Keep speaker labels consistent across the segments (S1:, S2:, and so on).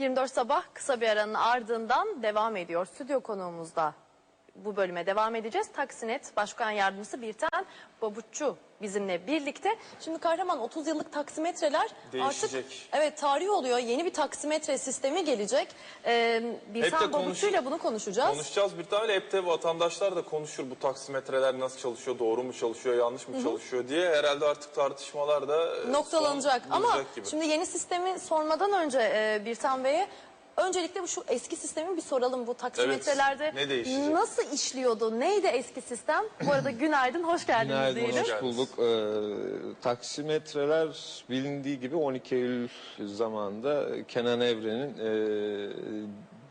S1: 24 sabah kısa bir aranın ardından devam ediyor. Stüdyo konuğumuzda bu bölüme devam edeceğiz. Taksinet Başkan Yardımcısı Birten Babutçu bizimle birlikte. Şimdi kahraman 30 yıllık taksimetreler artık
S2: Değişecek.
S1: evet tarihi oluyor. Yeni bir taksimetre sistemi gelecek. Ee, Birten
S2: konuş-
S1: Babutçu'yla bunu konuşacağız.
S2: Konuşacağız bir tane hep de vatandaşlar da konuşur bu taksimetreler nasıl çalışıyor, doğru mu çalışıyor, yanlış mı çalışıyor diye. Herhalde artık tartışmalar da e,
S1: noktalanacak. Ama
S2: gibi.
S1: şimdi yeni sistemi sormadan önce e, Birtan Bey'e öncelikle bu şu eski sistemi bir soralım. Bu taksimetrelerde
S2: Evet, ne değişecek?
S1: nasıl işliyordu? Neydi eski sistem? Bu arada günaydın, hoş geldiniz
S3: Günaydın,
S1: diyelim.
S2: Hoş
S3: hoş bulduk. Ee, taksimetreler bilindiği gibi 12 Eylül zamanında Kenan Evren'in e,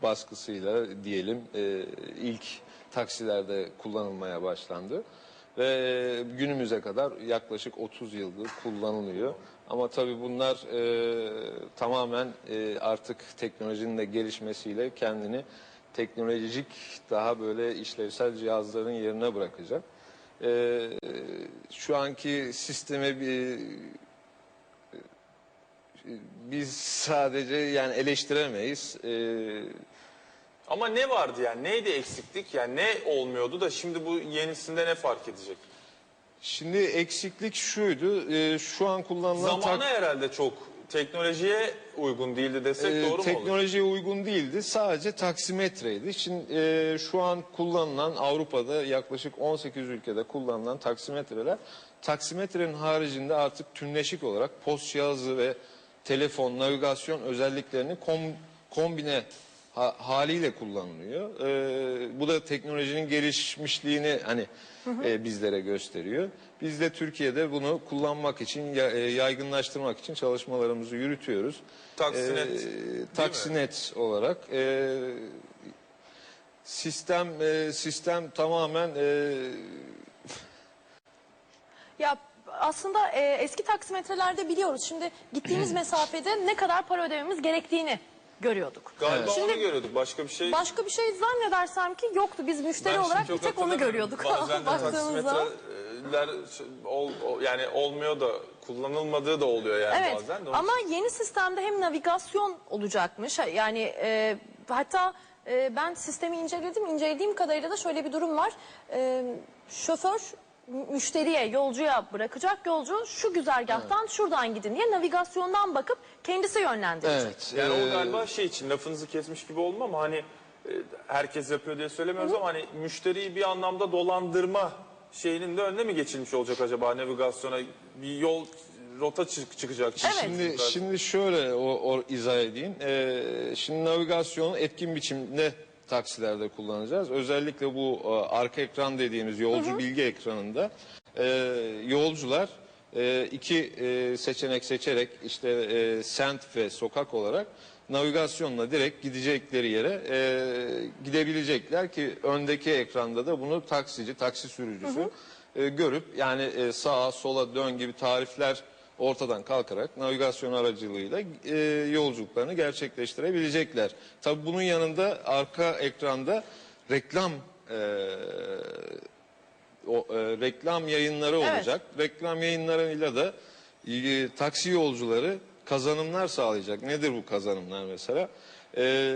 S3: baskısıyla diyelim e, ilk taksilerde kullanılmaya başlandı. Ve günümüze kadar yaklaşık 30 yıldır kullanılıyor. Ama tabii bunlar e, tamamen e, artık teknolojinin de gelişmesiyle kendini teknolojik daha böyle işlevsel cihazların yerine bırakacak. Ee, şu anki sisteme bir biz sadece yani eleştiremeyiz. Ee,
S2: Ama ne vardı yani neydi eksiklik yani ne olmuyordu da şimdi bu yenisinde ne fark edecek?
S3: şimdi eksiklik şuydu. e, şu an kullanılan
S2: Zamanı
S3: tak-
S2: herhalde çok teknolojiye uygun değildi desek
S3: e,
S2: doğru mu olur?
S3: teknolojiye uygun değildi. Sadece taksimetreydi. Şimdi e, şu an kullanılan Avrupa'da yaklaşık 18 ülkede kullanılan taksimetreler taksimetrenin haricinde artık tümleşik olarak post cihazı ve telefon, navigasyon özelliklerini kom- kombine ha- haliyle kullanılıyor. E, bu da teknolojinin gelişmişliğini hani e, bizlere gösteriyor. Biz de Türkiye'de bunu kullanmak için, ya- e, yaygınlaştırmak için çalışmalarımızı yürütüyoruz.
S2: Taksinet,
S3: Ee,
S2: değil mi?
S3: Taksinet olarak e, sistem e, sistem tamamen e,
S1: Ya aslında e, eski taksimetrelerde biliyoruz. Şimdi gittiğimiz mesafede ne kadar para ödememiz gerektiğini görüyorduk.
S2: Galiba
S1: Şimdi
S2: onu görüyorduk başka bir şey.
S1: başka bir şey zannedersem ki yoktu. Biz müşteri
S2: Ben
S1: olarak
S2: şimdi
S1: bir
S2: çok
S1: tek onu
S2: hatırlamıyorum.
S1: görüyorduk.
S2: Bazen de
S1: Baktığımız zaman.
S2: taksimetreler ol, yani olmuyor da kullanılmadığı da oluyor yani
S1: Evet
S2: bazen. de.
S1: Ama yeni sistemde hem navigasyon olacakmış yani e, hatta e, ben sistemi inceledim incelediğim kadarıyla da şöyle bir durum var E, şoför müşteriye yolcuya bırakacak yolcu şu güzergahtan şuradan gidin diye navigasyondan bakıp kendisi yönlendirecek.
S3: evet
S2: Yani o galiba şey için lafınızı kesmiş gibi olma ama hani e, herkes yapıyor diye söylemiyoruz ama hani müşteriyi bir anlamda dolandırma şeyinin de önüne mi geçilmiş olacak acaba navigasyona bir yol rota çık çıkacak.
S1: Evet.
S3: Şimdi şimdi şöyle o, o izah edeyim. E, şimdi navigasyonu etkin biçimde taksilerde kullanacağız. Özellikle bu e, arka ekran dediğimiz yolcu bilgi ekranında e, yolcular e, iki e, seçenek seçerek işte e, semt ve sokak olarak navigasyonla direkt gidecekleri yere e, gidebilecekler ki öndeki ekranda da bunu taksici, taksi sürücüsü e, görüp yani e, sağa sola dön gibi tarifler ortadan kalkarak navigasyon aracılığıyla e, yolculuklarını gerçekleştirebilecekler. Tabii bunun yanında arka ekranda reklam e, o, e, reklam yayınları
S1: Evet.
S3: olacak. Reklam yayınlarıyla da e, taksi yolcuları kazanımlar sağlayacak. Nedir bu kazanımlar mesela? E,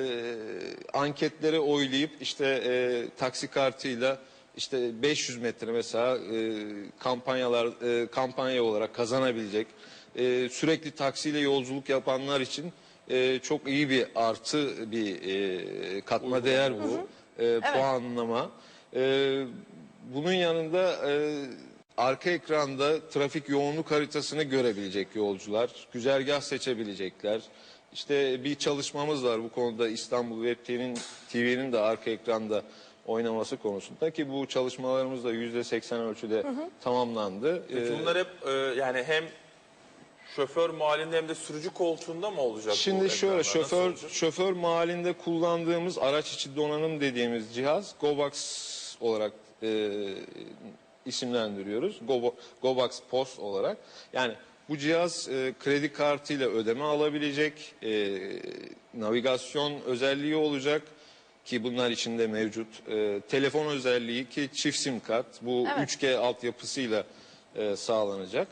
S3: anketleri oylayıp işte e, taksi kartıyla işte 500 metre mesela e, kampanyalar e, kampanya olarak kazanabilecek. E, sürekli taksiyle yolculuk yapanlar için e, çok iyi bir artı bir e, katma değer bu e, puanlama. E, bunun yanında e, arka ekranda trafik yoğunluk haritasını görebilecek yolcular, güzergah seçebilecekler. İşte bir çalışmamız var bu konuda İstanbul Web TV'nin TV'nin de arka ekranda oynaması konusunda ki bu çalışmalarımız da yüzde seksen ölçüde tamamlandı.
S2: Peki
S3: Ee,
S2: bunlar hep e, yani hem şoför muhalinde hem de sürücü koltuğunda mı olacak bu
S3: Şimdi şöyle?
S2: Nasıl
S3: şoför
S2: olacak?
S3: şoför mahallinde kullandığımız araç içi donanım dediğimiz cihaz Gobox olarak e, isimlendiriyoruz. Gobo, Gobox Post olarak. Yani bu cihaz e, kredi kartıyla ödeme alabilecek, e, navigasyon özelliği olacak ki bunlar içinde mevcut. E, telefon özelliği ki çift sim kart bu
S1: Evet.
S3: 3G altyapısıyla e, sağlanacak.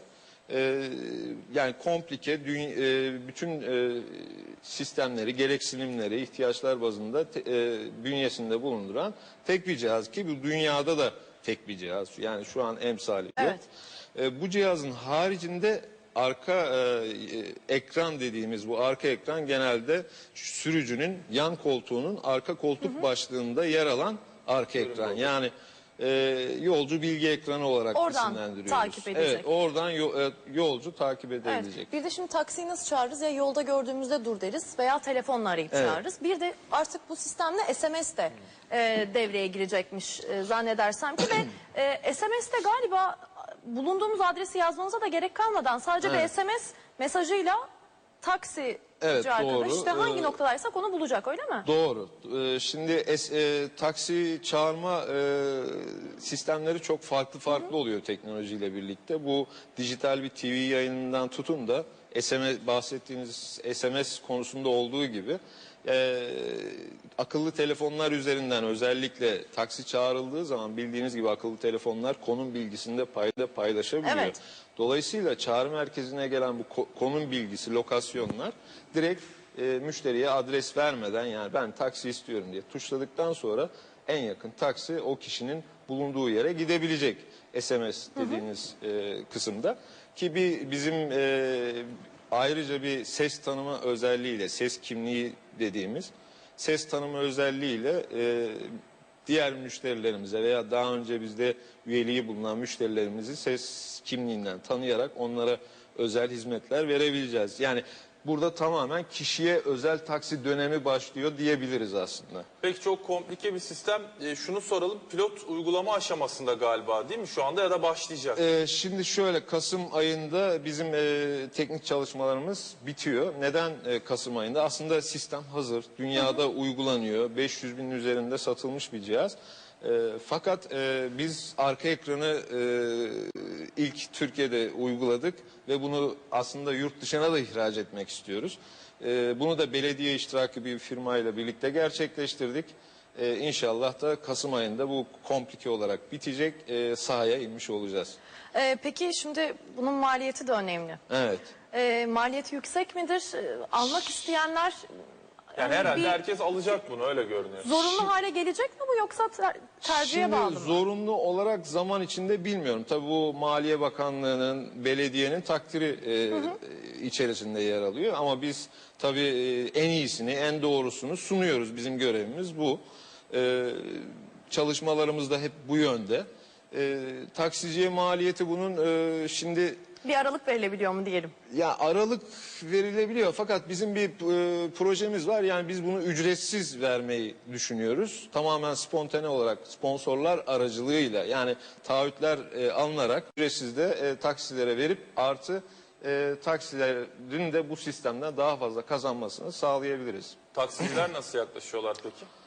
S3: e, yani komplike dü- e, bütün e, sistemleri, gereksinimleri, ihtiyaçlar bazında te- e, bünyesinde bulunduran tek bir cihaz ki bu dünyada da tek bir cihaz. Yani şu an emsali yok.
S1: Evet.
S3: E, bu cihazın haricinde arka e, e, ekran dediğimiz bu arka ekran genelde sürücünün yan koltuğunun arka koltuk başlığında yer alan arka ekran. Yani e, yolcu bilgi ekranı olarak
S1: Oradan
S3: isimlendiriyoruz.
S1: takip edecek.
S3: Evet, oradan yo- e, yolcu takip
S1: Evet.
S3: edilecek.
S1: Bir de şimdi taksiyi nasıl çağırırız? Ya yolda gördüğümüzde dur deriz veya telefonla arayıp
S3: Evet.
S1: çağırırız. Bir de artık bu sistemle SMS de e, devreye girecekmiş e, zannedersem ki ve e, SMS de galiba bulunduğumuz adresi yazmanıza da gerek kalmadan sadece bir. SMS mesajıyla taksi
S3: Evet,
S1: arkadaş
S3: doğru.
S1: işte hangi
S3: Ee,
S1: noktadaysak onu bulacak öyle mi?
S3: Doğru. Ee, şimdi es- e, taksi çağırma e, sistemleri çok farklı farklı oluyor teknolojiyle birlikte. Bu dijital bir TV yayınından tutun da SMS bahsettiğiniz SMS konusunda olduğu gibi e, akıllı telefonlar üzerinden özellikle taksi çağrıldığı zaman bildiğiniz gibi akıllı telefonlar konum bilgisinde payda paylaşabiliyor.
S1: Evet.
S3: Dolayısıyla çağrı merkezine gelen bu ko- konum bilgisi, lokasyonlar direkt e, müşteriye adres vermeden yani ben taksi istiyorum diye tuşladıktan sonra en yakın taksi o kişinin bulunduğu yere gidebilecek SMS dediğiniz e, kısımda ki bir bizim e, ayrıca bir ses tanıma özelliğiyle ses kimliği dediğimiz ses tanıma özelliğiyle e, diğer müşterilerimize veya daha önce bizde üyeliği bulunan müşterilerimizi ses kimliğinden tanıyarak onlara özel hizmetler verebileceğiz. Yani burada tamamen kişiye özel taksi dönemi başlıyor diyebiliriz aslında.
S2: Peki çok komplike bir sistem. E, şunu soralım. Pilot uygulama aşamasında galiba değil mi şu anda ya da başlayacak?
S3: Ee, şimdi şöyle Kasım ayında bizim e, teknik çalışmalarımız bitiyor. Neden e, Kasım ayında? Aslında sistem hazır. Dünyada uygulanıyor. 500 bin üzerinde satılmış bir cihaz. E, fakat e, biz arka ekranı e, ilk Türkiye'de uyguladık ve bunu aslında yurt dışına da ihraç etmek istiyoruz. E, bunu da belediye iştirakı bir firmayla birlikte gerçekleştirdik. Ee, inşallah da Kasım ayında bu komplike olarak bitecek e, sahaya inmiş olacağız.
S1: E, peki şimdi bunun maliyeti de önemli.
S3: Evet.
S1: E, maliyeti yüksek midir? E, almak isteyenler
S2: yani herhalde
S1: bir-
S2: herkes alacak bunu öyle görünüyor.
S1: Zorunlu hale gelecek mi bu yoksa ter- tercihe
S3: Şimdi
S1: bağlı mı?
S3: zorunlu olarak zaman içinde bilmiyorum. Tabii bu Maliye Bakanlığı'nın, belediyenin takdiri e, içerisinde yer alıyor. Ama biz tabii e, en iyisini, en doğrusunu sunuyoruz. Bizim görevimiz bu. E, çalışmalarımız da hep bu yönde. E, taksiciye maliyeti bunun e, şimdi
S1: Bir aralık verilebiliyor mu diyelim.
S3: Ya aralık verilebiliyor fakat bizim bir e, projemiz var. Yani biz bunu ücretsiz vermeyi düşünüyoruz. Tamamen spontane olarak sponsorlar aracılığıyla yani taahhütler e, alınarak ücretsiz de e, taksilere verip artı e, taksilerin de bu sistemden daha fazla kazanmasını sağlayabiliriz.
S2: Taksiciler nasıl yaklaşıyorlar peki?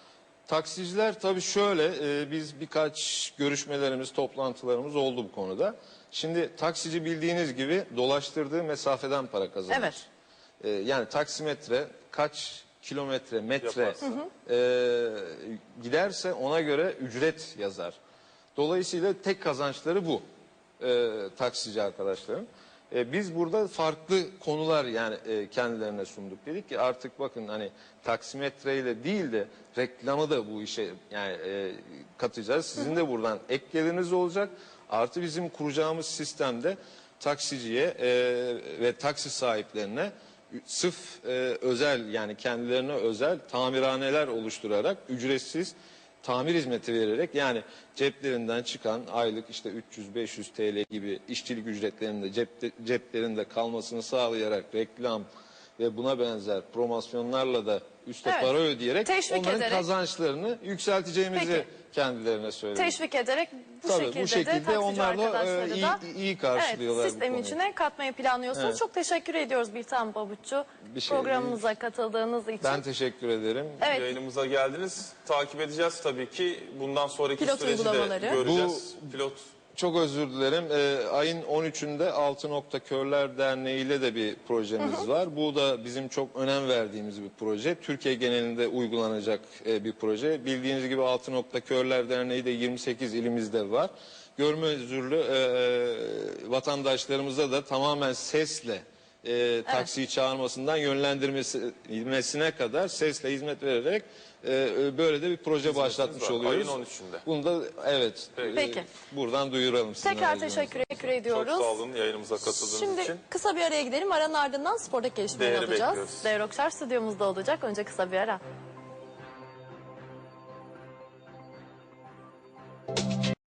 S3: Taksiciler tabii şöyle e, biz birkaç görüşmelerimiz, toplantılarımız oldu bu konuda. Şimdi taksici bildiğiniz gibi dolaştırdığı mesafeden para kazanır.
S1: Evet.
S3: E, yani taksimetre kaç kilometre, metre
S2: Yaparsa.
S3: e, giderse ona göre ücret yazar. Dolayısıyla tek kazançları bu e, taksici arkadaşların. E, biz burada farklı konular yani e, kendilerine sunduk. Dedik ki artık bakın hani taksimetreyle değil de reklamı da bu işe yani e, katacağız. Sizin de buradan ek geliriniz olacak. Artı bizim kuracağımız sistemde taksiciye e, ve taksi sahiplerine sırf e, özel yani kendilerine özel tamirhaneler oluşturarak ücretsiz tamir hizmeti vererek yani ceplerinden çıkan aylık işte 300-500 TL gibi işçilik ücretlerinin de cepte, ceplerinde kalmasını sağlayarak reklam ve buna benzer promosyonlarla da üste
S1: Evet.
S3: para ödeyerek
S1: Teşvik
S3: onların
S1: ederek.
S3: kazançlarını yükselteceğimizi
S1: Peki.
S3: kendilerine söyledik.
S1: Teşvik ederek bu
S3: Tabii,
S1: şekilde,
S3: bu şekilde
S1: de taksici
S3: onlar da, e, iyi-
S1: da
S3: iyi karşılıyorlar
S1: evet,
S3: bu
S1: sistemin
S3: konuyu.
S1: içine katmayı planlıyorsunuz.
S3: Evet.
S1: Çok teşekkür ediyoruz Birtan Pabuççu
S3: Bir şey
S1: programımıza katıldığınız için.
S3: Ben teşekkür ederim.
S1: Evet.
S2: Yayınımıza geldiniz. Takip edeceğiz tabii ki. Bundan sonraki
S1: Pilot
S2: süreci de
S1: uygulamaları.
S2: göreceğiz. Pilot
S3: Çok özür dilerim. Ee, ayın 13'ünde Altı Nokta Körler Derneği ile de bir projemiz var. Bu da bizim çok önem verdiğimiz bir proje. Türkiye genelinde uygulanacak e, bir proje. Bildiğiniz gibi Altı Nokta Körler Derneği de 28 ilimizde var. görme özürlü e, e, vatandaşlarımıza da tamamen sesle e, taksiyi çağırmasından yönlendirmesine kadar sesle hizmet vererek e, e, böyle de bir proje başlatmış
S2: var.
S3: oluyoruz.
S2: Ayın 13'ünde.
S3: Bunu da evet e,
S1: Peki.
S3: buradan duyuralım. sizin
S1: Tekrar
S3: aracınızla.
S1: teşekkür, teşekkür
S2: Çok
S1: ediyoruz.
S2: sağ olun yayınımıza katıldığınız
S1: Şimdi
S2: için.
S1: kısa bir araya gidelim. Aranın ardından spordaki gelişmeleri
S2: Değeri
S1: alacağız.
S2: bekliyoruz.
S1: Değer Okşar stüdyomuzda olacak. Önce kısa bir ara.